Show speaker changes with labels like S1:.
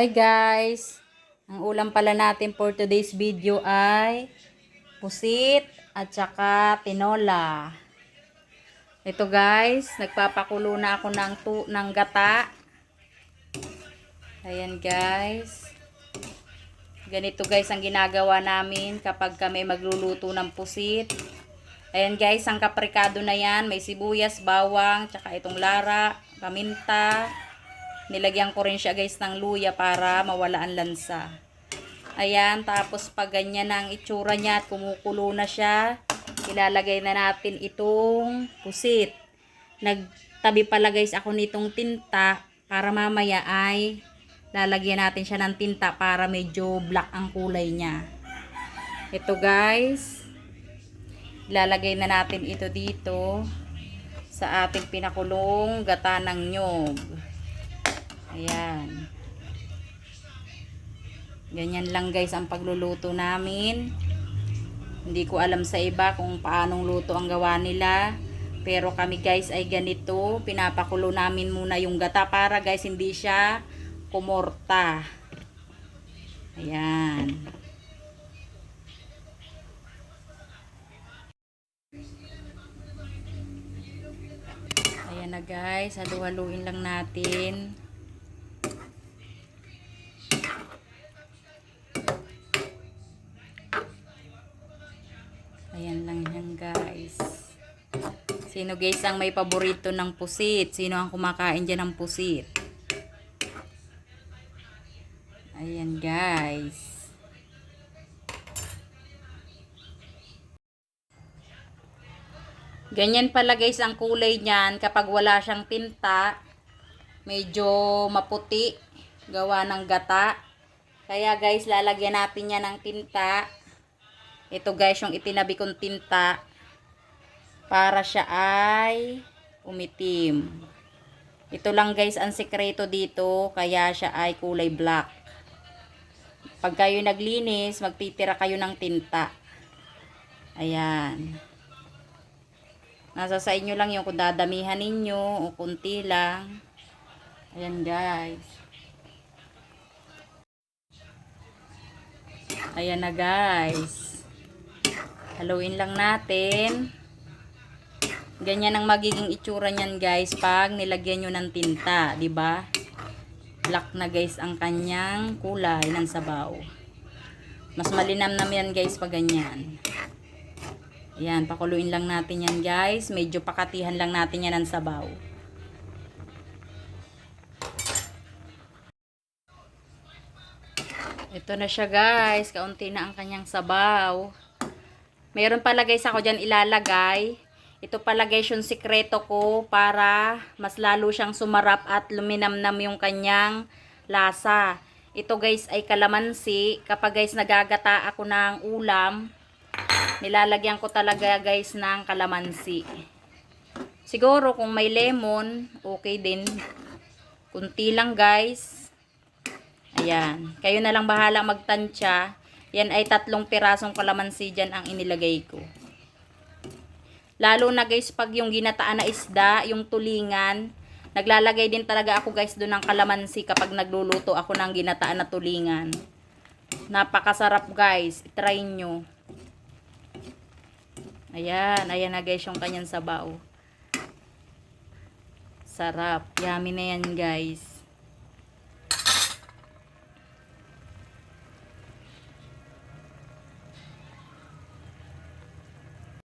S1: Hi guys! Ang ulam pala natin for today's video ay pusit at saka tinola. Ito guys, nagpapakulo na ako ng, tu ng gata. Ayan guys. Ganito guys ang ginagawa namin kapag kami magluluto ng pusit. Ayan guys, ang kaprikado na yan. May sibuyas, bawang, tsaka itong lara, paminta. Nilagyan ko rin siya guys ng luya para mawala ang lansa. Ayan, tapos pag ganyan ang itsura niya at kumukulo na siya, ilalagay na natin itong pusit. Nagtabi pala guys ako nitong tinta para mamaya ay lalagyan natin siya ng tinta para medyo black ang kulay niya. Ito guys, ilalagay na natin ito dito sa ating pinakulong gata ng nyog. Ayan. Ganyan lang guys ang pagluluto namin. Hindi ko alam sa iba kung paanong luto ang gawa nila. Pero kami guys ay ganito. Pinapakulo namin muna yung gata para guys hindi siya kumorta. Ayan. Ayan na guys. Halu-haluin lang natin. Ayan lang yan guys. Sino guys ang may paborito ng pusit? Sino ang kumakain dyan ng pusit? Ayan guys. Ganyan pala guys ang kulay niyan kapag wala siyang tinta. Medyo maputi. Gawa ng gata. Kaya guys lalagyan natin yan ng tinta. Ito guys yung itinabi kong tinta. Para siya ay umitim. Ito lang guys ang sekreto dito. Kaya siya ay kulay black. Pag kayo naglinis, magtitira kayo ng tinta. Ayan. Nasa sa inyo lang yung kung dadamihan ninyo o kunti lang. Ayan guys. Ayan na guys. Haluin lang natin. Ganyan ang magiging itsura niyan guys pag nilagyan nyo ng tinta. ba? Black na guys ang kanyang kulay ng sabaw. Mas malinam na yan guys pag ganyan. Ayan, pakuluin lang natin yan guys. Medyo pakatihan lang natin yan ng sabaw. Ito na siya guys. Kaunti na ang kanyang sabaw. Meron pala guys ako dyan ilalagay. Ito pala guys yung sikreto ko para mas lalo siyang sumarap at luminamnam yung kanyang lasa. Ito guys ay kalamansi. Kapag guys nagagata ako ng ulam, nilalagyan ko talaga guys ng kalamansi. Siguro kung may lemon, okay din. Kunti lang guys. Ayan. Kayo na lang bahala magtansya. Yan ay tatlong pirasong kalamansi dyan ang inilagay ko. Lalo na guys pag yung ginataan na isda, yung tulingan, naglalagay din talaga ako guys doon ng kalamansi kapag nagluluto ako ng ginataan na tulingan. Napakasarap guys. I-try nyo. Ayan, ayan na guys yung kanyang sabaw. Sarap. Yummy na yan guys.